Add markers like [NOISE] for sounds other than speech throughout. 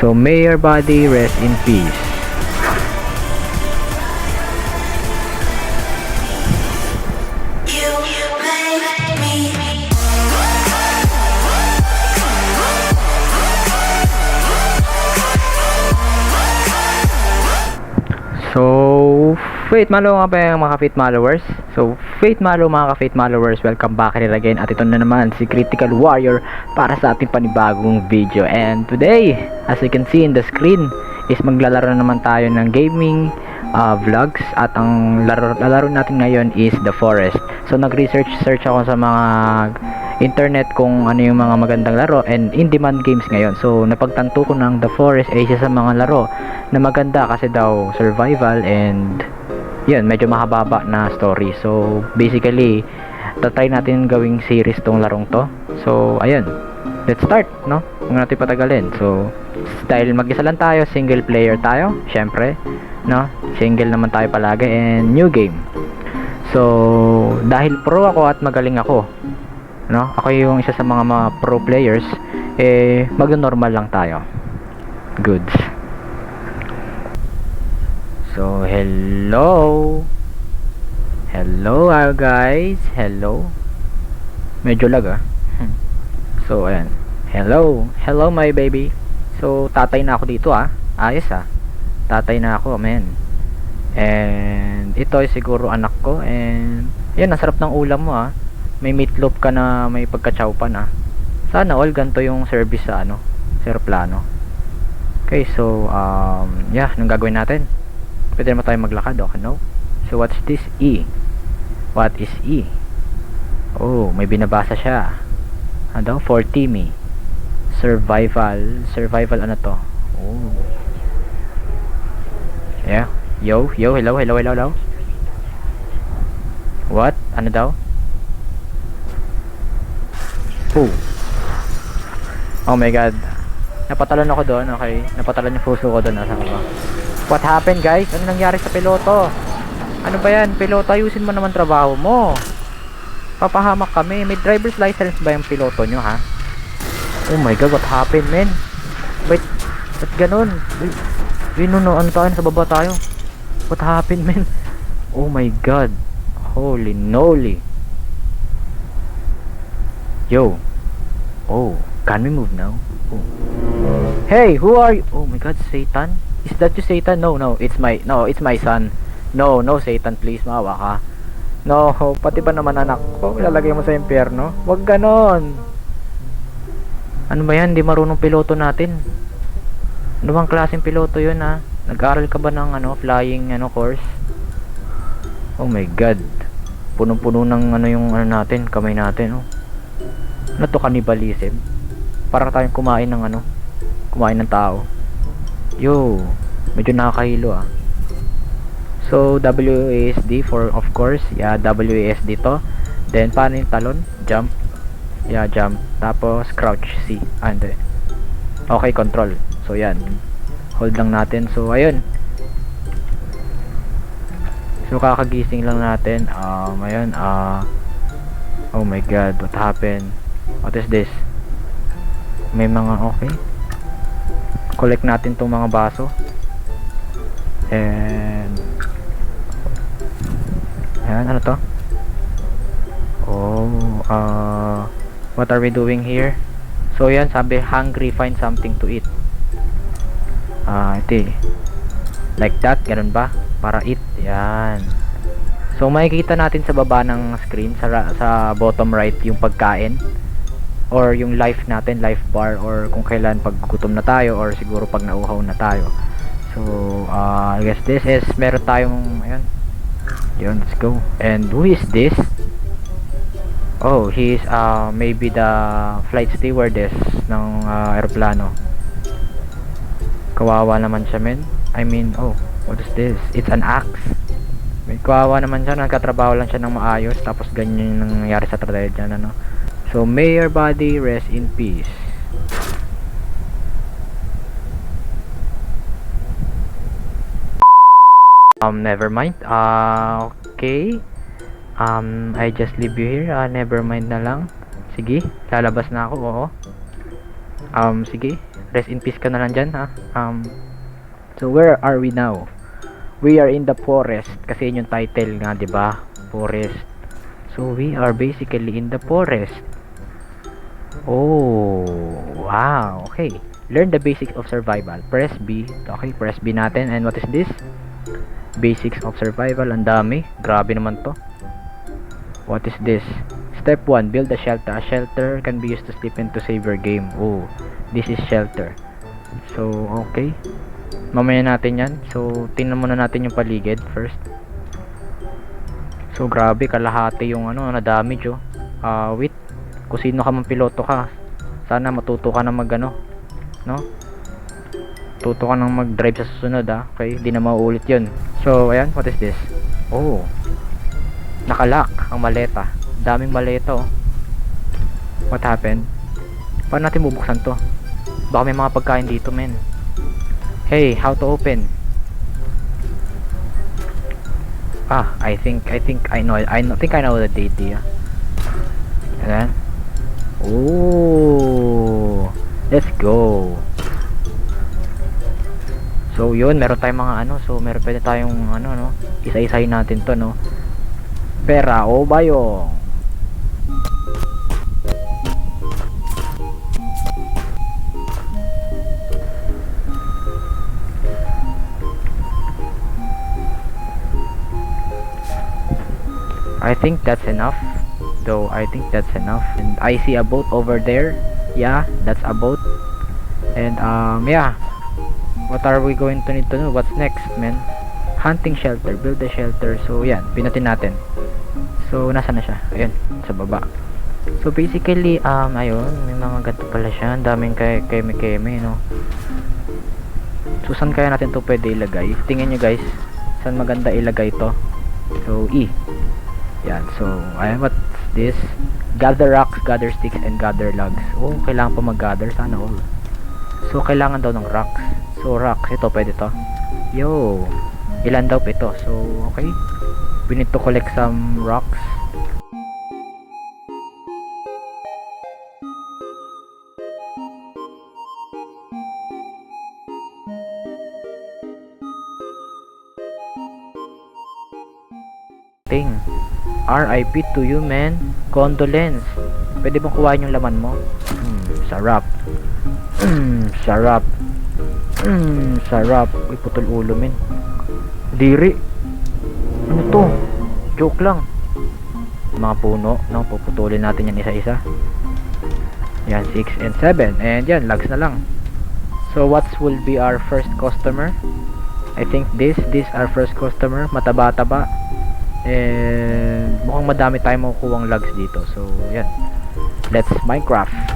So may your body rest in peace. You make me So, Faith Malo nga ba yung mga Faith followers? So, Faith Malo mga ka-Faith followers, welcome back here again at ito na naman si Critical Warrior para sa ating panibagong video. And today, as you can see in the screen, is maglalaro na naman tayo ng gaming uh, vlogs at ang laro, lalaro natin ngayon is The Forest. So, nag-research search ako sa mga internet kung ano yung mga magandang laro and in-demand games ngayon. So, napagtanto ko ng The Forest ay isa sa mga laro na maganda kasi daw survival and yun, medyo mahababa na story. So, basically, tatry natin gawing series tong larong to. So, ayun. Let's start, no? Huwag natin patagalin. So, dahil mag-isa lang tayo, single player tayo, syempre, no? Single naman tayo palagi and new game. So, dahil pro ako at magaling ako, no? Ako yung isa sa mga, mga pro players, eh, mag-normal lang tayo. Goods. So, hello. Hello, ah, guys. Hello. Medyo lag ah. [LAUGHS] So, ayan. Hello. Hello, my baby. So, tatay na ako dito ah. Ayos ah. Tatay na ako, man. And, ito ay siguro anak ko. And, yan, ang sarap ng ulam mo ah. May meatloaf ka na may pagka-chowpan ah. Sana all ganito yung service sa ano, aeroplano. Okay, so, um, yeah, anong gagawin natin? Pwede naman tayo maglakad, okay, no? So, what's this? E. What is E? Oh, may binabasa siya. Ano? For Timmy. Survival. Survival ano to? Oh. Yeah. Yo, yo, hello, hello, hello, hello. What? Ano daw? Oh. Oh my god. Napatalon ako doon, okay. Napatalon yung puso ko doon, nasa ko. What happened guys? Ano nangyari sa piloto? Ano ba yan? Piloto, ayusin mo naman trabaho mo. Papahamak kami. May driver's license ba yung piloto nyo, ha? Oh my god, what happened, men? Wait, ba't ganun? Wait, wait no, no, ano tayo? Nasa baba tayo. What happened, men? Oh my god. Holy noly. Yo. Oh, can we move now? Oh. Hey, who are you? Oh my god, Satan. Is that you, Satan? No, no, it's my, no, it's my son. No, no, Satan, please, maawa ka. No, pati ba naman anak ko, lalagay mo sa impyerno? Wag ganon. Ano ba yan? Di marunong piloto natin. Ano bang klaseng piloto yun ha? Nag-aral ka ba ng ano, flying ano course? Oh my god. Punong-puno ng ano yung ano natin, kamay natin oh. Ano to cannibalism? Parang tayong kumain ng ano, kumain ng tao. Yo, medyo nakakahilo ah. So, WASD for of course, yeah, WASD to. Then, paano yung talon? Jump. Yeah, jump. Tapos, crouch, C. Ah. Okay, control. So, yan. Hold lang natin. So, ayun. So, kakagising lang natin. Um, ayun, ah... oh my god, what happened? What is this? May mga, okay. Collect natin tong mga baso. And... Ayan, ano to? Oh, uh, what are we doing here? So, yan, sabi, hungry, find something to eat. Ah, ito eh. Like that, ganun ba? Para eat, yan. So, makikita natin sa baba ng screen, sa, sa bottom right, yung pagkain. Or yung life natin, life bar, or kung kailan pag gutom na tayo, or siguro pag nauhaw na tayo. So, uh, I guess this is, meron tayong, ayan, yun, let's go. And who is this? Oh, he is uh, maybe the flight stewardess ng uh, aeroplano. Kawawa naman siya, men. I mean, oh, what is this? It's an axe. May kawawa naman siya, nagkatrabaho lang siya ng maayos, tapos ganyan yung nangyari sa tragedya, ano. So, may your body rest in peace. Um, never mind. Ah, okay. Um, I just leave you here. Ah, never mind na lang. Sige, lalabas na ako, oo. Um, sige. rest in peace ka na lang dyan ha. Um, so where are we now? We are in the forest kasi yun yung title nga, 'di ba? Forest. So we are basically in the forest. Oh, wow. Okay. Learn the basics of survival. Press B. Okay, press B natin. And what is this? Basics of survival. Ang dami. Grabe naman to. What is this? Step 1. Build a shelter. A shelter can be used to sleep and to save your game. Oh, this is shelter. So, okay. Mamaya natin yan. So, tingnan muna natin yung paligid first. So, grabe. Kalahati yung ano, na damage oh. Ah, wait. Kung sino ka mang piloto ka. Sana matuto ka na mag ano. No? Tuto ka nang mag-drive sa susunod ah. Okay, di na mauulit yun. So, ayan, what is this? Oh. Nakalock ang maleta. Daming maleta oh. What happened? Paano natin bubuksan to? Baka may mga pagkain dito, men. Hey, how to open? Ah, I think I think I know I know, think I know the idea. Ayan. Oh. Let's go. So, yun, meron tayong mga ano, so meron pwede tayong ano no, isa-isahin natin 'to no. Pera o bayong. I think that's enough. Though I think that's enough. And I see a boat over there. Yeah, that's a boat. And um yeah. What are we going to need to know? What's next, man? Hunting shelter. Build a shelter. So yan, pinutin natin. So nasa na siya? Ayun, sa baba. So basically um ayun, may mga ganito pala siya. Ang daming kay keme-keme, no. So saan kaya natin to pwede ilagay? Tingnan nyo guys, saan maganda ilagay to? So E. Yan, so, ayan, what's this? Gather rocks, gather sticks, and gather logs. Oh, kailangan pa mag-gather, sana all. So, kailangan daw ng rocks. So, rocks, ito, pwede to. Yo, ilan daw ito? So, okay. We need to collect some rocks. Ting. RIP to you, man. Condolence. Pwede bang kuhain yung laman mo? Hmm, sarap. Hmm, sarap. Hmm, sarap. Uy, putol ulo, men. Diri. Ano to? Joke lang. Mga puno, no? Puputulin natin yan isa-isa. Yan, 6 and 7. And yan, lags na lang. So, what will be our first customer? I think this, this our first customer. Mataba-taba. And mukhang madami tayong makukuha logs dito. So, yan. Let's Minecraft.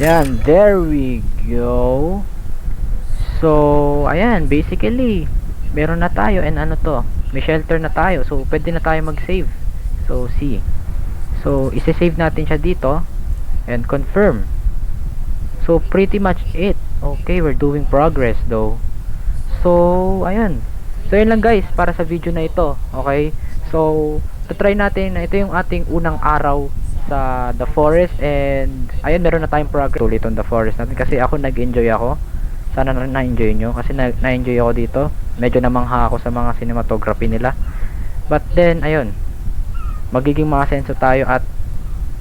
Yan, there we go. So, ayan, basically, meron na tayo and ano to, may shelter na tayo. So, pwede na tayo mag-save. So, see. So, isi-save natin siya dito and confirm. So, pretty much it. Okay, we're doing progress though. So, ayan. So, yun lang guys para sa video na ito. Okay? So, try natin na ito yung ating unang araw sa the forest and ayun meron na tayong progress ulit on the forest natin kasi ako nag-enjoy ako. Sana na na-enjoy nyo kasi na- na-enjoy ako dito. Medyo namangha ako sa mga cinematography nila. But then ayun magiging mga senso tayo at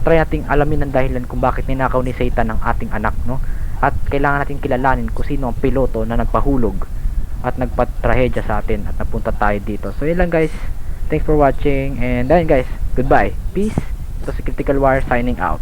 try nating alamin ang dahilan kung bakit ninakaw ni Satan ang ating anak no? At kailangan natin kilalanin kung sino ang piloto na nagpahulog at nagpatrahedya sa atin at napunta tayo dito. So yun lang guys. Thanks for watching and ayun guys. Goodbye. Peace si Critical Wire signing out